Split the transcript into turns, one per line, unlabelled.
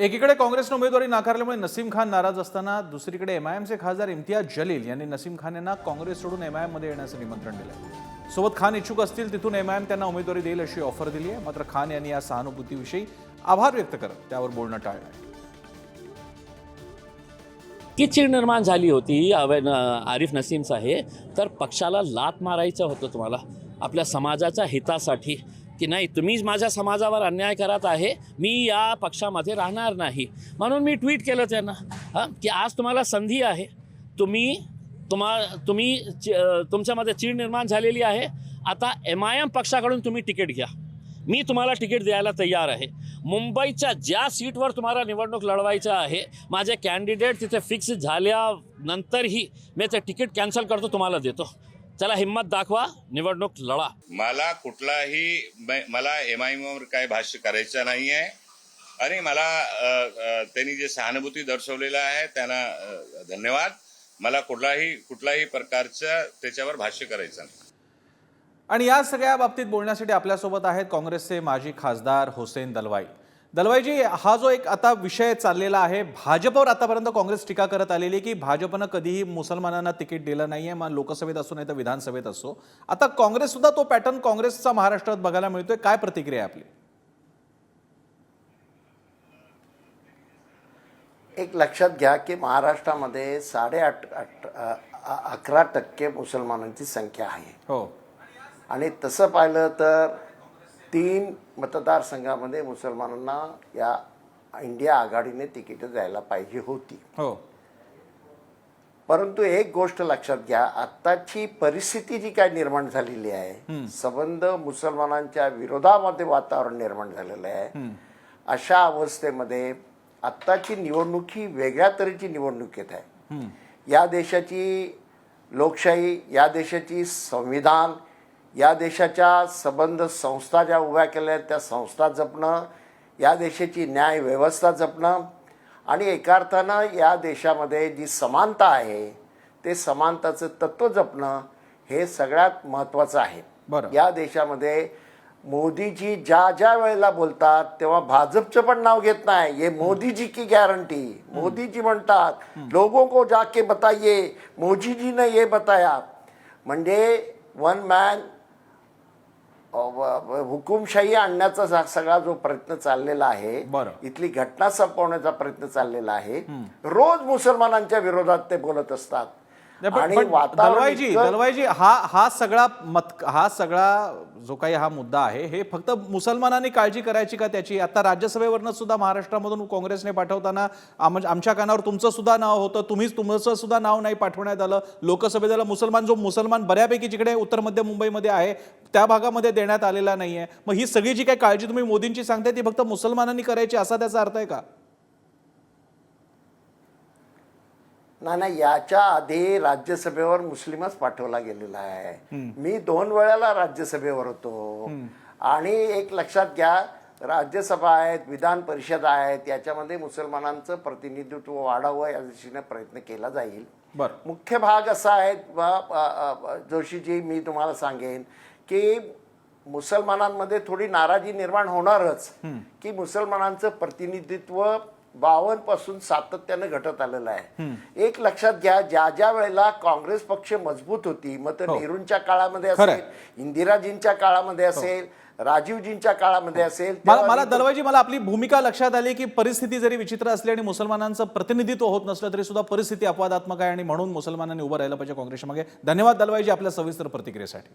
एकीकडे काँग्रेसनं उमेदवारी नाकारल्यामुळे नसीम खान नाराज असताना दुसरीकडे एमआयएमचे खासदार इम्तियाज जलील यांनी नसीम खान यांना काँग्रेस सोडून एमआयएममध्ये येण्याचं निमंत्रण दिलं सोबत खान इच्छुक असतील तिथून एमआयएम त्यांना उमेदवारी देईल अशी ऑफर दिली आहे. मात्र खान यांनी या सहानुभूतीविषयी आभार व्यक्त करत त्यावर बोलणं टाळलं आहे
चीड निर्माण झाली होती अवे- आरिफ नसीम साहेब. तर पक्षाला लात मारायचं होतं तुम्हाला. आपल्या समाजाच्या हितासाठी की नाही तुम्हीच माझ्या समाजावर अन्याय करत आहे मी या पक्षामध्ये राहणार नाही. म्हणून मी ट्विट केलं त्यांना हां की आज तुम्हाला संधी आहे. तुम्ही तुम्हा तुम्ही चि- तुमच्यामध्ये चीड निर्माण झालेली आहे. आता एम आय एम पक्षाकडून तुम्ही तिकीट घ्या. मी तुम्हाला तिकीट द्यायला तयार आहे. मुंबईच्या ज्या सीटवर तुम्हाला निवडणूक लढवायचं आहे माझे कॅन्डिडेट तिथे फिक्स झाल्यानंतरही मी ते तिकीट कॅन्सल करतो तुम्हाला देतो. चला हिंमत दाखवा निवडणूक लढा.
मला कुठलाही मला एम आय वर काय भाष्य करायचं नाही आहे आणि मला त्यांनी जे सहानुभूती दर्शवलेलं आहे त्यांना धन्यवाद. मला कुठलाही कुठलाही प्रकारचं त्याच्यावर भाष्य करायचं नाही.
आणि या सगळ्या बाबतीत बोलण्यासाठी आपल्यासोबत आहेत काँग्रेसचे माजी खासदार हुसेन दलवाई. दलवाईजी हा जो एक आता विषय चाललेला आहे भाजपवर आतापर्यंत काँग्रेस टीका करत आलेली आहे की भाजपनं कधीही मुसलमानांना तिकीट दिलं नाहीये मग लोकसभेत असो नाही तर विधानसभेत असो. आता काँग्रेस सुद्धा तो पॅटर्न काँग्रेसचा महाराष्ट्रात बघायला मिळतोय. काय प्रतिक्रिया आहे आपली?
एक लक्षात घ्या की महाराष्ट्रामध्ये साडेआठ अकरा टक्के मुसलमानांची संख्या आहे.
हो.
आणि तसं पाहिलं तर तीन मतदारसंघामध्ये मुसलमानांना या इंडिया आघाडीने तिकीटं द्यायला पाहिजे होती.
हो.
परंतु एक गोष्ट लक्षात घ्या आत्ताची परिस्थिती जी काय निर्माण झालेली आहे संबंध मुसलमानांच्या विरोधामध्ये वातावरण निर्माण झालेलं आहे. अशा अवस्थेमध्ये आत्ताची निवडणूक ही वेगळ्या तऱ्हेची निवडणूक येत आहे. या देशाची लोकशाही या देशाची संविधान या देशाच्या संबंध संस्था ज्या उभ्या केल्या आहेत त्या संस्था जपणं या देशाची न्याय व्यवस्था जपणं आणि एका अर्थानं या देशामध्ये जी समानता आहे ते समानताचं तत्त्व जपणं हे सगळ्यात महत्त्वाचं आहे.
बरं.
या देशामध्ये मोदीजी ज्या ज्या वेळेला बोलतात तेव्हा भाजपचं पण नाव घेत नाही. ये मोदीजी की गॅरंटी मोदीजी म्हणतात लोगों को जाके बताइए मोदीजी ने ये बताया. म्हणजे वन मॅन हुकुमशाही आणण्याचा सगळा जो प्रयत्न चाललेला आहे. इथली घटना संपवण्याचा प्रयत्न चाललेला आहे रोज मुसलमानांच्या विरोधात ते बोलत असतात आणि
दलवाईजी हा हा सगळा मत हा सगळा जो काही हा मुद्दा आहे हे फक्त मुसलमानांनी काळजी करायची का त्याची? आता राज्यसभेवरनं सुद्धा महाराष्ट्रामधून काँग्रेसने पाठवताना आम- आमच्या कानावर तुमचं सुद्धा नाव होतं तुम्हीच तुमचं सुद्धा नाव नाही पाठवण्यात आलं. लोकसभेला मुसलमान जो मुसलमान बऱ्यापैकी जिकडे उत्तर मध्य मुंबईमध्ये आहे त्या भागामध्ये देण्यात आलेला नाहीये. मग ही सगळी जी काही काळजी तुम्ही मोदींची सांगताय ती फक्त मुसलमानांनी करायची असा त्याचा अर्थ आहे का?
नाही नाही याच्या आधी राज्यसभेवर मुस्लिमच पाठवला गेलेला आहे. मी दोन वेळेला राज्यसभेवर होतो. आणि एक लक्षात घ्या राज्यसभा आहेत विधान परिषद आहेत याच्यामध्ये मुसलमानांचं प्रतिनिधित्व वाढावं या दिशेने प्रयत्न केला जाईल.
बरं.
मुख्य भाग असा आहे जोशीजी मी तुम्हाला सांगेन की मुसलमानांमध्ये थोडी नाराजी निर्माण होणारच. की मुसलमानांचं प्रतिनिधित्व बावनपासून सातत्यानं घटत आलेलं आहे. एक लक्षात घ्या ज्या ज्या वेळेला काँग्रेस पक्ष मजबूत होती मग ते
हो.
नेहरूंच्या काळामध्ये. असेल इंदिराजींच्या काळामध्ये असेल राजीवजींच्या काळामध्ये असेल
मला
तेव्हा
मला
ही-
आपली भूमिका लक्षात आली की परिस्थिती जरी विचित्र असली आणि मुसलमानांचं प्रतिनिधित्व होत नसलं तरी सुद्धा परिस्थिती अपवादात्मक आहे आणि म्हणून मुसलमानांनी उभं राहिलं पाहिजे काँग्रेसच्या मागे. धन्यवाद दलवाईजी आपल्या सविस्तर प्रतिक्रियेसाठी.